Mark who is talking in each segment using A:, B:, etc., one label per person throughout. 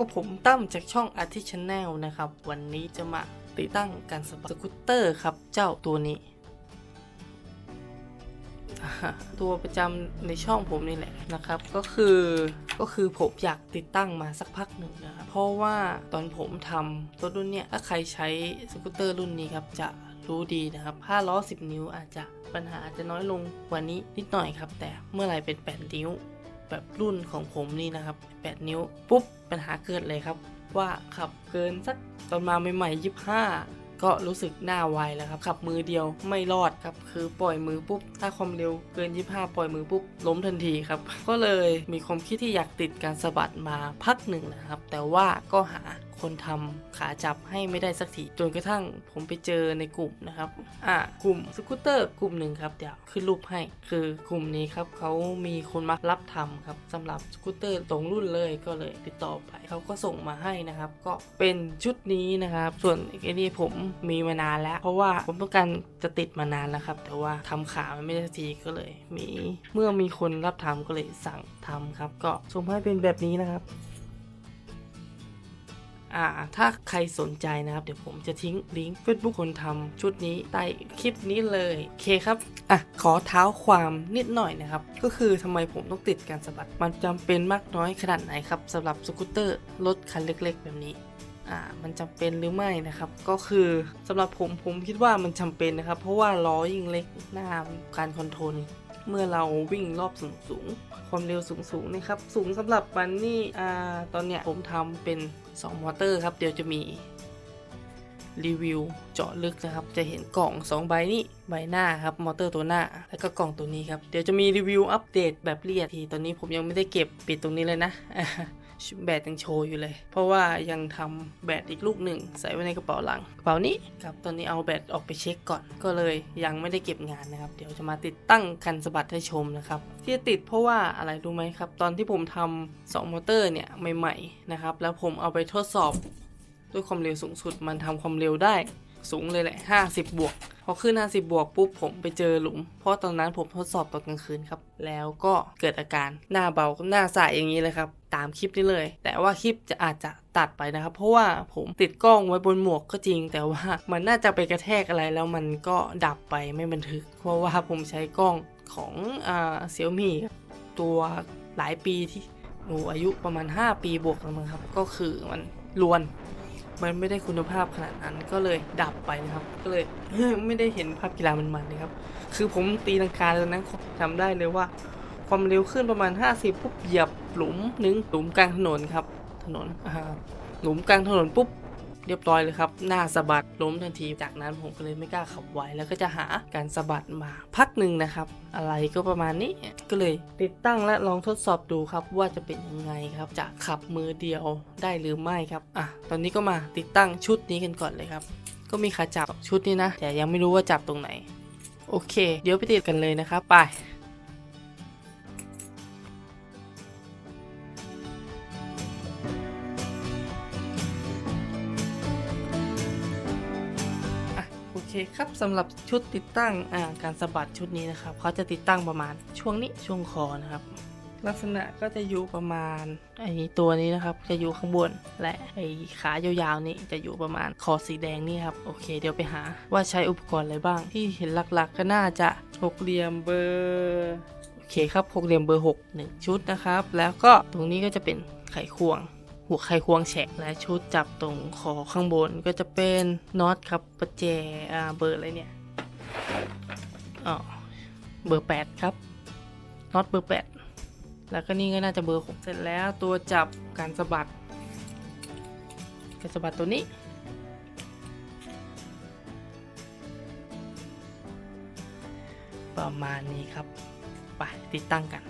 A: บกับผมตั้มจากช่อง a r t i Channel นะครับ วันนี้จะมาติดตั้งการสะบัดสกูตเตอร์ครับเจ้าตัวนี้ ตัวประจำในช่องผมนี่แหละนะครับ ก็คือก็คือผมอยากติดตั้งมาสักพักหนึ่งนะครับเพราะว่าตอนผมทำตัวรุ่นเนี้ยถ้าใครใช้สกูตเตอร์รุ่นนี้ครับจะรู้ดีนะครับ5ล้อ 10 นิ้วอาจจะปัญหาอาจจะน้อยลงกว่านี้นิดหน่อยครับ แต่เมื่อไหร่เป็น 8 นิ้ว แบบรุ่นของผมนี่นะครับ 8 นิ้ว ปุ๊บปัญหาเกิดเลยครับ ว่าขับเกินสักตอนมาใหม่ๆ25 ก็รู้สึกหน้าไวแล้วครับ ขับมือเดียวไม่รอดครับ คือปล่อยมือปุ๊บ ถ้าความเร็วเกิน 25 ปล่อยมือปุ๊บ ล้มทันทีครับ ก็เลยมีความคิดที่อยากติดการสะบัดมาพักหนึ่งนะครับ แต่ว่าก็หา คนทำขาจับให้ไม่ได้สักทีจนกระทั่งผมไปเจอในกลุ่มนะครับอ่ากลุ่มสกูตเตอร์กลุ่มหนึ่งครับเดี๋ยวขึ้นรูปให้ คือกลุ่มนี้ครับเขามีคนมารับทำครับสำหรับสกูตเตอร์ตรงรุ่นเลยก็เลยติดต่อไปเขาก็ส่งมาให้นะครับ ก็เป็นชุดนี้นะครับ ส่วนไอ้นี่ผมมีมานานแล้ว เพราะว่าผมต้องการจะติดมานานแล้วครับ แต่ว่าทำขามันไม่ได้สักทีก็เลย มีเมื่อมีคนรับทำก็เลยสั่งทำครับ ก็ส่งมาให้เป็นแบบนี้นะครับ อ่าถ้าใครสนใจนะครับ เดี๋ยวผมจะทิ้งลิงก์ Facebook คนทำชุดนี้ใต้คลิปนี้เลยโอเคครับอะขอเท้าความนิดหน่อยนะครับ ก็คือทำไมผมต้องติดการสะบัด มันจำเป็นมากน้อยขนาดไหนครับสำหรับสกูตเตอร์รถคันเล็ก ๆ แบบนี้อ่ามันจำเป็นหรือไม่นะครับ ก็คือสำหรับผมผมคิดว่ามันจำเป็นนะครับ เพราะว่าล้อยิ่งเล็กหน้าการคอนโทรล เมื่อเราวิ่งรอบสูงสูงความเร็วสูงสูงนะครับ สูงสำหรับมันนี่อ่าตอนเนี้ยผมทำเป็น2มอเตอร์ครับ เดี๋ยวจะมีรีวิวเจาะลึกนะครับ จะเห็นกล่อง 2 ใบนี้ใบหน้าครับ มอเตอร์ตัวหน้า แล้วก็กล่องตัวนี้ครับ เดี๋ยวจะมีรีวิวอัปเดตแบบละเอียดทีตอนนี้ผมยังไม่ได้เก็บปิดตรงนี้เลยนะ แบตยังโชว์อยู่เลย เพราะว่ายังทำแบตอีกลูกหนึ่งใส่ไว้ในกระเป๋าหลังกระเป๋านี้ครับตอนนี้เอาแบตออกไปเช็คก่อนก็เลยยังไม่ได้เก็บงานนะครับ เดี๋ยวจะมาติดตั้งคันสะบัดให้ชมนะครับ ที่จะติดเพราะว่าอะไรรู้ไหมครับ ตอนที่ผมทำ2มอเตอร์เนี่ยใหม่ ๆ นะครับ แล้วผมเอาไปทดสอบด้วยความเร็วสูงสุดมันทำความเร็วได้ สูงเลยแหละ 50 บวก พอขึ้น 50 บวกปุ๊บผมไปเจอหลุม เพราะตอนนั้นผมทดสอบตอนกลางคืนครับ แล้วก็เกิดอาการหน้าเบาหน้าใสอย่างนี้เลยครับ ตามคลิปนี้เลย แต่ว่าคลิปจะอาจจะตัดไปนะครับ เพราะว่าผมติดกล้องไว้บนหมวกก็จริง แต่ว่ามันน่าจะไปกระแทกอะไรแล้วมันก็ดับไปไม่บันทึก เพราะว่าผมใช้กล้องของอ่าเซี่ยมี่ตัวหลายปีที่โอ้อายุประมาณ 5 ปีบวกแล้วมั้งครับ ก็คือมันลวน มันไม่ได้คุณภาพขนาดนั้นก็เลยดับไปนะครับ ก็เลยไม่ได้เห็นภาพกีฬามันๆนะครับ คือผมตีลังกาตอนนั้นจำได้เลยว่า ความเร็วขึ้นประมาณ 50ปุ๊บเหยียบหลุมหนึ่งหลุมกลางถนนครับ ถนนหลุมกลางถนนปุ๊บ เรียบร้อยเลยครับ หน้าสะบัดล้มทันที จากนั้นผมก็เลยไม่กล้าขับไวแล้วก็จะหาการสะบัดมาพักหนึ่งนะครับ อะไรก็ประมาณนี้ก็เลยติดตั้งและลองทดสอบดูครับว่าจะเป็นยังไงครับจะขับมือเดียวได้หรือไม่ครับอะตอนนี้ก็มาติดตั้งชุดนี้กันก่อนเลยครับ ก็มีขาจับชุดนี้นะ แต่ยังไม่รู้ว่าจับตรงไหน โอเค เดี๋ยวไปติดกันเลยนะครับไป ครับสำหรับชุดติดตั้งการสะบัดชุดนี้นะครับเขาจะติดตั้งประมาณช่วงนี้ช่วงคอนะครับ ลักษณะก็จะอยู่ประมาณไอ้ตัวนี้นะครับจะอยู่ข้างบนและไอ้ขายาวๆนี่จะอยู่ประมาณคอสีแดงนี่ครับโอเค เดี๋ยวไปหาว่าใช้อุปกรณ์อะไรบ้าง ที่เห็นหลักๆ ก็น่าจะหกเหลี่ยมเบอร์โอเคครับหกเหลี่ยมเบอร์6 1ชุดนะครับ แล้วก็ตรงนี้ก็จะเป็นไขควง หัวไขควงแฉกและชุดจับตรงคอข้างบนก็จะเป็นน็อตครับประแจอ่าเบอร์อะไรเนี่ยอ๋อเบอร์ 8 ครับน็อตเบอร์ 8 แล้วก็นี่ก็น่าจะเบอร์6เสร็จแล้วตัวจับการสะบัดการสะบัดตัวนี้ประมาณนี้ครับ ไปติดตั้งกัน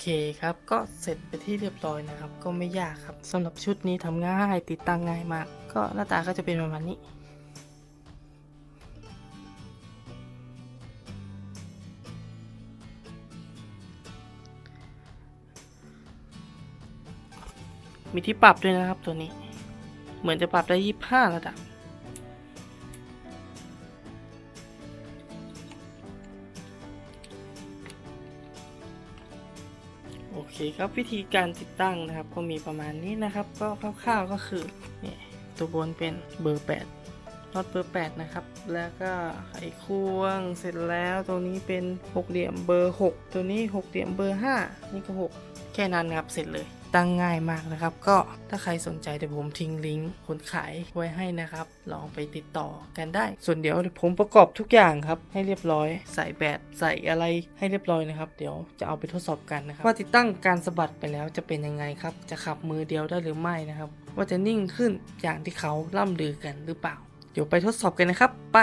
A: เคครับ ก็เสร็จไปที่เรียบร้อยนะครับ ก็ไม่ยากครับสำหรับชุดนี้ทำง่ายติดตั้งง่ายมาก ก็หน้าตาก็จะเป็นประมาณนี้มีที่ปรับด้วยนะครับตัวนี้ เหมือนจะปรับได้ 25 ระดับ คครับวิธีการติดตั้งนะครับ ก็มีประมาณนี้นะครับ ก็คร่าวๆก็คือเนี่ยตัวบนเป็นเบอร์ 8น็อตเบอร์ 8 นะครับ แล้วก็ไขควงเสร็จแล้วตัวนี้เป็นหกเหลี่ยมเบอร์ 6 ตัวนี้หกเหลี่ยมเบอร์ 5 นี่ก็ 6 แค่นั้นครับเสร็จเลย ตั้งง่ายมากนะครับ ก็ถ้าใครสนใจเดี๋ยวผมทิ้งลิงก์คนขายไว้ให้นะครับ ลองไปติดต่อกันได้ ส่วนเดี๋ยวผมประกอบทุกอย่างครับ ให้เรียบร้อย ใส่แบตใส่อะไรให้เรียบร้อยนะครับ เดี๋ยวจะเอาไปทดสอบกันนะครับ ว่าติดตั้งการสะบัดไปแล้วจะเป็นยังไงครับ จะขับมือเดียวได้หรือไม่นะครับ ว่าจะนิ่งขึ้นอย่างที่เขาล่ำลือกันหรือเปล่า เดี๋ยวไปทดสอบกันนะครับ ไป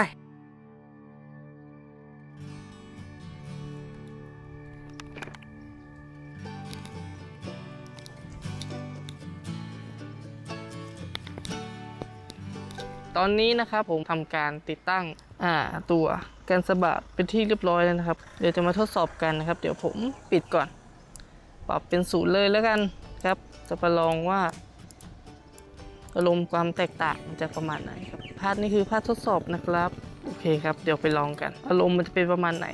A: ตอนนี้นะครับผมทำการติดตั้งอ่าตัวกันสะบัดเป็นที่เรียบร้อยแล้วนะครับ เดี๋ยวจะมาทดสอบกันนะครับ เดี๋ยวผมปิดก่อน ปรับเป็นศูนย์เลยแล้วกันครับ จะประลองว่าอารมณ์ความแตกต่างมันจะประมาณไหนครับพาร์ทนี้คือพาร์ทดสอบนะครับ โอเคครับ เดี๋ยวไปลองกัน อารมณ์มันจะเป็นประมาณไหน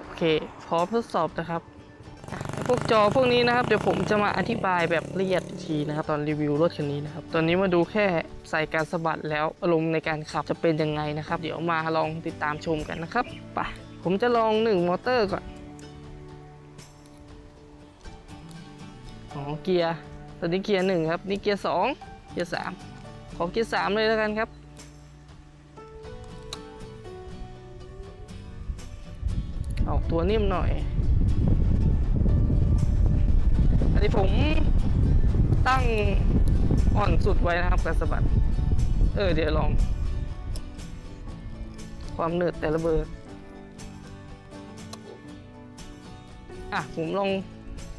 A: โอเคพร้อมทดสอบนะครับ วกจอพวกนี้นะครับเดี๋ยวผมจะมาอธิบายแบบละเอียดอีกทีนะครับตอนรีวิวรถคันนี้นะครับตอนนี้มาดูแค่ใส่การสะบัดแล้วอารมณ์ในการขับจะเป็นยังไงนะครับ เดี๋ยวมาลองติดตามชมกันนะครับไปผมจะลองหนึ่งมอเตอร์ก่อนอ๋อเกียร์ตอนนี้เกียร์หนึ่งครับนี่เกียร์สองเกียร์สามขอเกียร์สามเลยแล้วกันครับออกตัวนิ่มหน่อย อันนี้ผมตั้งอ่อนสุดไว้นะครับกับสะบัด เออ เดี๋ยวลอง ความเหนืดแต่ละเบอร์ อะ ผมลอง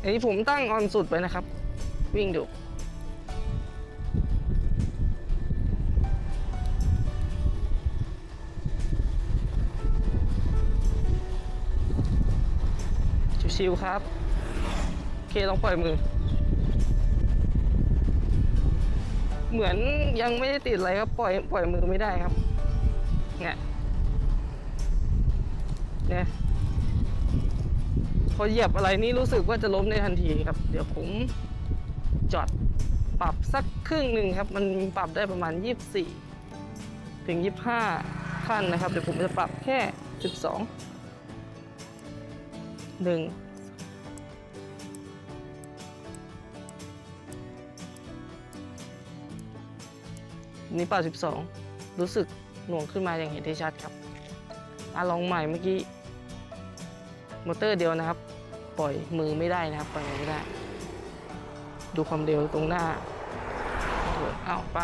A: อันนี้ผมตั้งออนสุดไปนะครับ วิ่งดูชิวๆครับ เคลองปล่อยมือ เหมือนยังไม่ได้ติดอะไรครับปล่อยปล่อยมือไม่ได้ครับ เนี่ยเนี่ยพอเหยียบอะไรนี่รู้สึกว่าจะล้มในทันทีครับ เดี๋ยวผมจอดปรับสักครึ่งหนึ่งครับ มันปรับได้ประมาณ 24 ถึง 25ขั้นนะครับ เดี๋ยวผมจะปรับแค่ 12ห นี่ป่าสิบสองรู้สึกหน่วงขึ้นมาอย่างเห็นได้ชัดครับอลองใหม่เมื่อกี้มอเตอร์เดียวนะครับ ปล่อยมือไม่ได้นะครับ ปล่อยมือไม่ได้ ดูความเร็วตรงหน้าเอาไป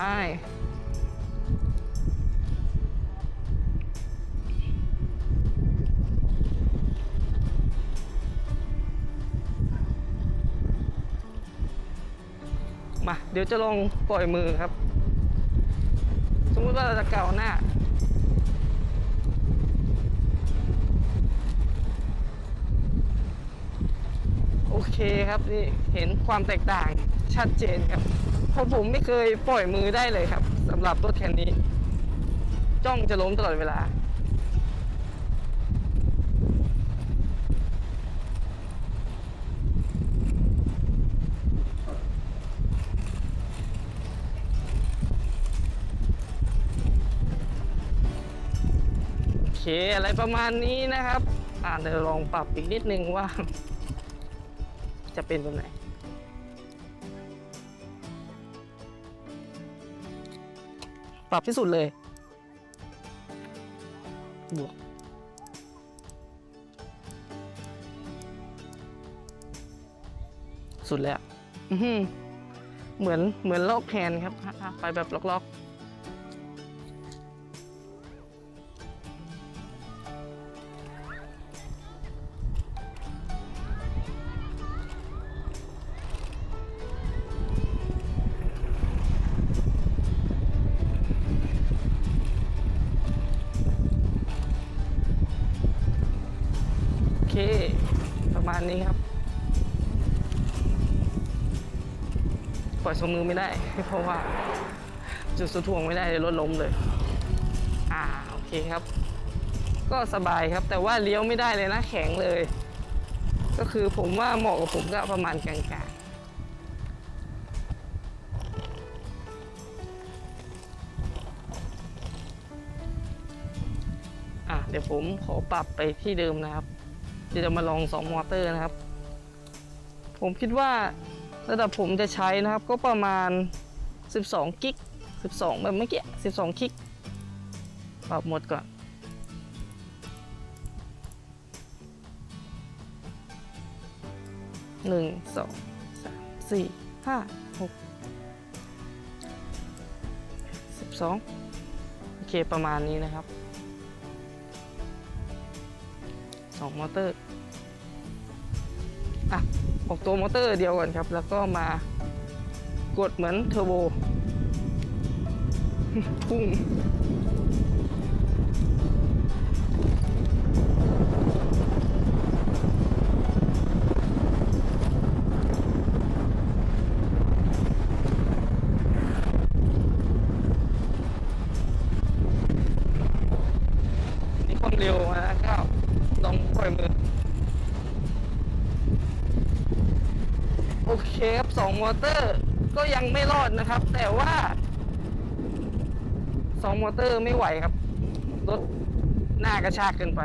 A: มา เดี๋ยวจะลองปล่อยมือครับ มมติว่าเราจะเก่าหน้า โอเคครับนี่เห็นความแตกต่างชัดเจนครับ เพราะผมไม่เคยปล่อยมือได้เลยครับสำหรับรถคันนี้ จ้องจะล้มตลอดเวลา อเคอะไรประมาณนี้นะครับอ่าเดี๋ยวลองปรับอีกนิดนึงว่า จะเป็นแบบไหนปรับที่สุดเลยบวกสุดแล้วเหมือนเหมือนลอกแขนครับ ไปแบบล็อก ปล่อยทรงมือไม่ได้ เพราะว่า จุดสุดถ่วงไม่ได้เลยรถล้มเลย อ่าโอเคครับ ก็สบายครับแต่ว่าเลี้ยวไม่ได้เลยนะแข็งเลย ก็คือผมว่าเหมาะกับผมก็ประมาณกลางๆอะเดี๋ยวผมขอปรับไปที่เดิมนะครับเดี๋ยวจะมาลองสองมอเตอร์นะครับ ผมคิดว่า ระดับผมจะใช้นะครับก็ประมาณ 12 กิก 12 แบบเมื่อกี้ 12 กิกปรับหมดก่อน หนึ่ง สอง สาม สี่ ห้า หก สิบสอง โอเคประมาณนี้นะครับ สองมอเตอร์ อะ ของตัวมอเตอร์เดียวก่อนครับ แล้วก็มากดเหมือนเทอร์โบพุ่ง มอเตอร์ก็ยังไม่รอดนะครับ แต่ว่าสองมอเตอร์ไม่ไหวครับ รถหน้ากระชากเกินไป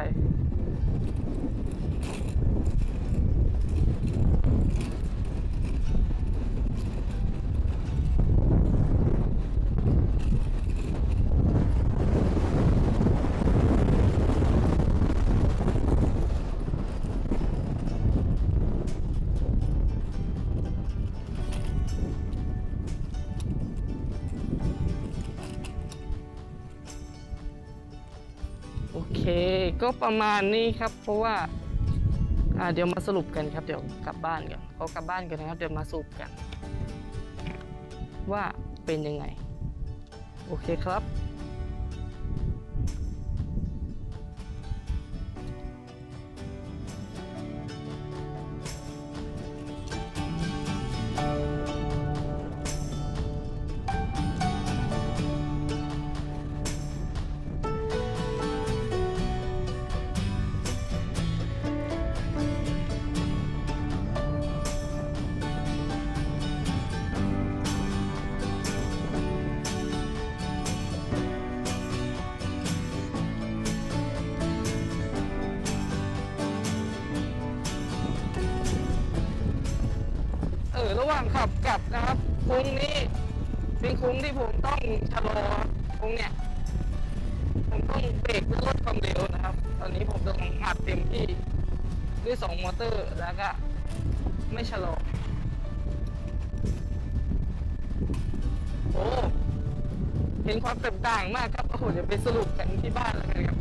A: ก็ประมาณนี้ครับ เพราะว่าเดี๋ยวมาสรุปกันครับ เดี๋ยวกลับบ้านกันขอกลับบ้านกันนะครับ เดี๋ยวมาสรุปกัน ว่าเป็นยังไง โอเคครับ งเนี่ย ผมต้องเบรกเพื่อลดความเร็วนะครับ ตอนนี้ผมต้องอัดเต็มที่ด้วยสองมอเตอร์แล้วก็ไม่ชะลอโอ้เห็นความแตกต่างมากครับโอ้โหเดี๋ยวไปสรุปกันที่บ้านแล้วกันครับ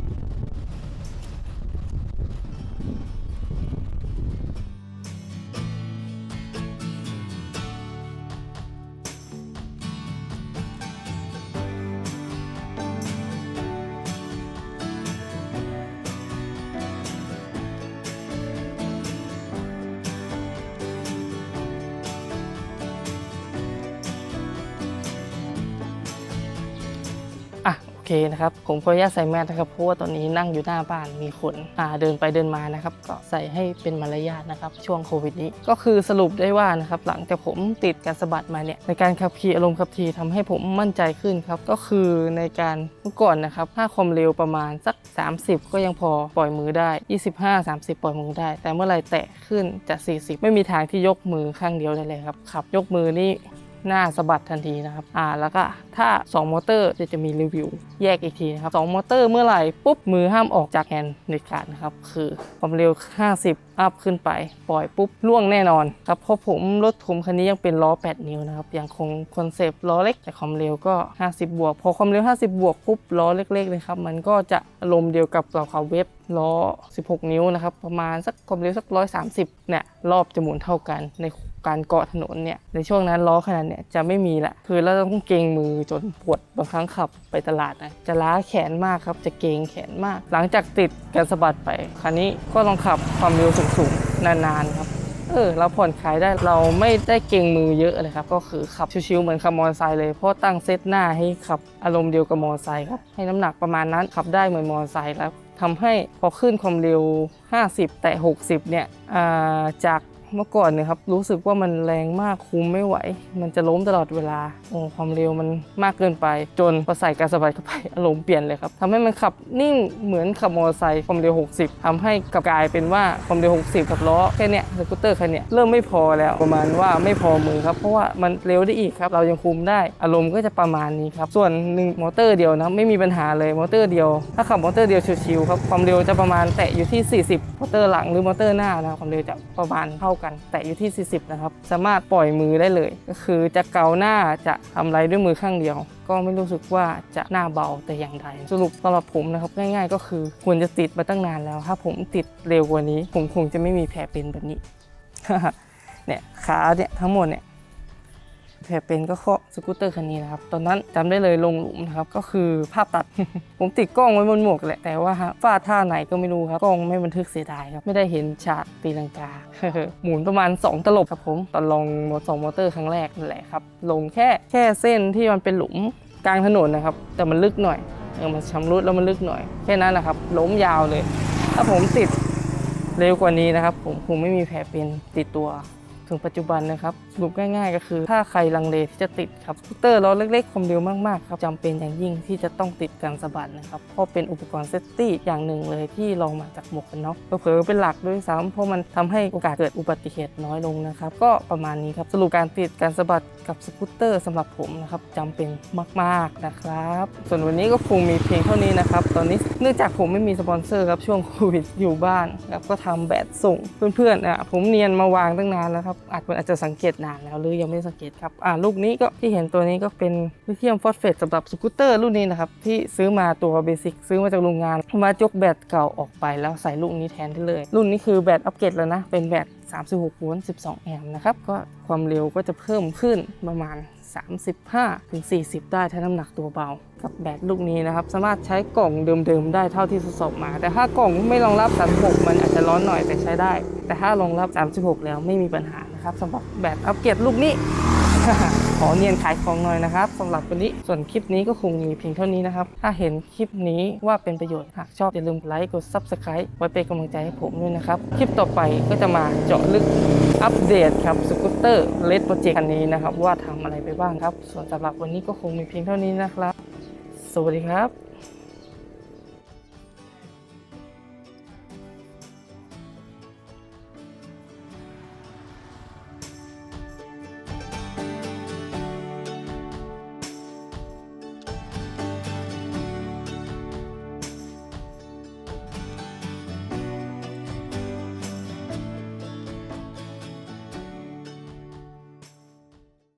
A: เคนะครับ ผมขออนุญาตใส่แมสนะครับ เพราะว่าตอนนี้นั่งอยู่หน้าบ้านมีคนอ่าเดินไปเดินมานะครับ ก็ใส่ให้เป็นมารยาทนะครับ ช่วงโควิดนี้ ก็คือสรุปได้ว่านะครับ หลังจากผมติดการสะบัดมาเนี่ย ในการขับขี่อารมณ์ขับขี่ทำให้ผมมั่นใจขึ้นครับ ก็คือในการเมื่อก่อนนะครับถ้าความเร็วประมาณสัก 30 ก็ยังพอปล่อยมือได้ 25 30 ปล่อยมือได้ แต่เมื่อไรแตะขึ้นจะ 40 ไม่มีทางที่ยกมือข้างเดียวได้เลยครับขับยกมือนี่ หน้าสะบัดทันทีนะครับอ่าแล้วก็ถ้า 2 มอเตอร์จะจะมีรีวิว แยกอีกทีนะครับ2มอเตอร์เมื่อไหร่ปุ๊บมือห้ามออกจากแฮนด์เด็ดขาดนะครับคือความเร็ว 50 อัพขึ้นไป ปล่อยปุ๊บล่วงแน่นอนครับเพราะผมรถผมคันนี้ยังเป็นล้อ 8 นิ้วนะครับยังคงคอนเซปต์ล้อเล็กแต่ความเร็วก็ 50 บวก พอความเร็ว 50 บวกปุ๊บล้อเล็กๆเลยครับมันก็จะอารมณ์เดียวกับเราขับเว็บล้อ 16 นิ้วนะครับประมาณสักความเร็วสัก 130เนี่ยรอบจะหมุนเท่ากันใน การเกาะถนนเนี่ยในช่วงนั้นล้อขนาดเนี่ยจะไม่มีละคือเราต้องเกรงมือจนปวดบางครั้งขับไปตลาดนะจะล้าแขนมากครับจะเกรงแขนมาก หลังจากติดการสะบัดไปคันนี้ก็ลองขับความเร็วสูงๆนานๆครับเออเราผ่อนคลายได้เราไม่ได้เกรงมือเยอะเลยครับก็คือขับชิวๆเหมือนขับมอเตอร์ไซค์เลยเพราะตั้งเซตหน้าให้ขับอารมณ์เดียวกับมอเตอร์ไซค์ครับให้น้ำหนักประมาณนั้นขับได้เหมือนมอเตอร์ไซค์แล้วทำให้พอขึ้นความเร็ว 50 แต่ 60 เนี่ยาจาก เมื่อก่อนเนี่ยครับรู้สึกว่ามันแรงมากคุมไม่ไหว มันจะล้มตลอดเวลาโอ้ความเร็วมันมากเกินไป จนพอใส่การสะบัดเข้าไปอารมณ์เปลี่ยนเลยครับทำให้มันขับนิ่งเหมือนขับมอเตอร์ไซค์ความเร็ว 60ทำให้กับกลายเป็นว่าความเร็ว 60 กับล้อแค่เนี้ยสกูตเตอร์คันเนี้ยเริ่มไม่พอแล้วประมาณว่าไม่พอมือครับเพราะว่ามันเร็วได้อีกครับเรายังคุมได้อารมณ์ก็จะประมาณนี้ครับส่วนหนึ่งมอเตอร์เดียวนะไม่มีปัญหาเลยมอเตอร์เดียว ถ้าขับมอเตอร์เดียวชิวๆครับความเร็วจะประมาณแตะอยู่ที่ 40 มอเตอร์หลังหรือมอเตอร์หน้านะความเร็วจะประมาณเท่ากัน แต่อยู่ที่ 40 นะครับ สามารถปล่อยมือได้เลย ก็คือจะเกาหน้าจะทำอะไรด้วยมือข้างเดียว ก็ไม่รู้สึกว่าจะหน้าเบาแต่อย่างใด สรุปสำหรับผมนะครับง่าย ๆ ก็คือควรจะติดมาตั้งนานแล้ว ถ้าผมติดเร็วกว่านี้ ผมคงจะไม่มีแผลเป็นแบบนี้เนี่ยขาเนี่ยทั้งหมดเนี่ย แผลเป็นก็เคาะสกูตเตอร์คันนี้นะครับ ตอนนั้นจำได้เลยลงหลุมนะครับ ก็คือภาพตัด ผมติดกล้องไว้บนหมวกแหละ แต่ว่าฮะฟาดท่าไหนก็ไม่รู้ครับ กล้องไม่บันทึกเสียดายครับ ไม่ได้เห็นฉากตีลังกา หมุนประมาณ 2 ตลบครับผม ตอนลองมอสองมอเตอร์ครั้งแรกนั่นแหละครับ ลงแค่แค่เส้นที่มันเป็นหลุมกลางถนนนะครับ แต่มันลึกหน่อย เออ มันชำรุดแล้วมันลึกหน่อย แค่นั้นแหละครับ ล้มยาวเลย ถ้าผมติดเร็วกว่านี้นะครับ ผมคงไม่มีแผลเป็นติดตัว ถึงปัจจุบันนะครับสรุปง่าย ๆ ก็คือ ถ้าใครลังเลที่จะติดครับสกูตเตอร์ล้อเล็กๆความเร็วมากๆครับจำเป็นอย่างยิ่งที่จะต้องติดกันสะบัดนะครับเพราะเป็นอุปกรณ์เซฟตี้อย่างหนึ่งเลยที่ลองมาจากหมวกกันน็อกเผลอๆเป็นหลักด้วยซ้ำเพราะมันทำให้โอกาสเกิดอุบัติเหตุน้อยลงนะครับก็ประมาณนี้ครับสรุปการติดการสะบัดกับสกูตเตอร์สำหรับผมนะครับจำเป็นมากๆนะครับ ส่วนวันนี้ก็คงมีเพียงเท่านี้นะครับตอนนี้เนื่องจากผมไม่มีสปอนเซอร์ครับช่วงโควิดอยู่บ้านครับก็ทำแบตส่งเพื่อนๆอะผมเนียนมาวางตั้งนานแล้วครับอาจมันอาจจะสังเกตนานแล้วหรือยังไม่สังเกตครับอ่าลูกนี้ก็ที่เห็นตัวนี้ก็เป็นลิเธียมฟอสเฟตสำหรับสกูตเตอร์รุ่นนี้นะครับที่ซื้อมาตัวเบสิกซื้อมาจากโรงงานมายกแบตเก่าออกไปแล้วใส่ลูกนี้แทนได้เลย รุ่นนี้คือแบตอัปเกรดแล้วนะเป็นแบต36โวลต์12 แอมป์นะครับก็ความเร็วก็จะเพิ่มขึ้นประมาณ 35ถึง40 ได้ถ้าน้ำหนักตัวเบา กับแบตลูกนี้นะครับ สามารถใช้กล่องเดิมๆได้เท่าที่ทดสอบมา แต่ถ้ากล่องไม่รองรับ 36 มันอาจจะร้อนหน่อยแต่ใช้ได้ แต่ถ้ารองรับ 36 แล้วไม่มีปัญหานะครับสำหรับแบตอัปเกรดลูกนี้ ขอเนียนขายของหน่อยนะครับสำหรับวันนี้ส่วนคลิปนี้ก็คงมีเพียงเท่านี้นะครับ ถ้าเห็นคลิปนี้ว่าเป็นประโยชน์หากชอบอย่าลืมไลค์กด Subscribe ไว้เป็นกำลังใจให้ผมด้วยนะครับ คลิปต่อไปก็จะมาเจาะลึกอัปเดตครับสกูตเตอร์เลดโปรเจกต์คันนี้นะครับ ว่าทำอะไรไปบ้างครับ ส่วนสำหรับวันนี้ก็คงมีเพียงเท่านี้นะครับ สวัสดีครับ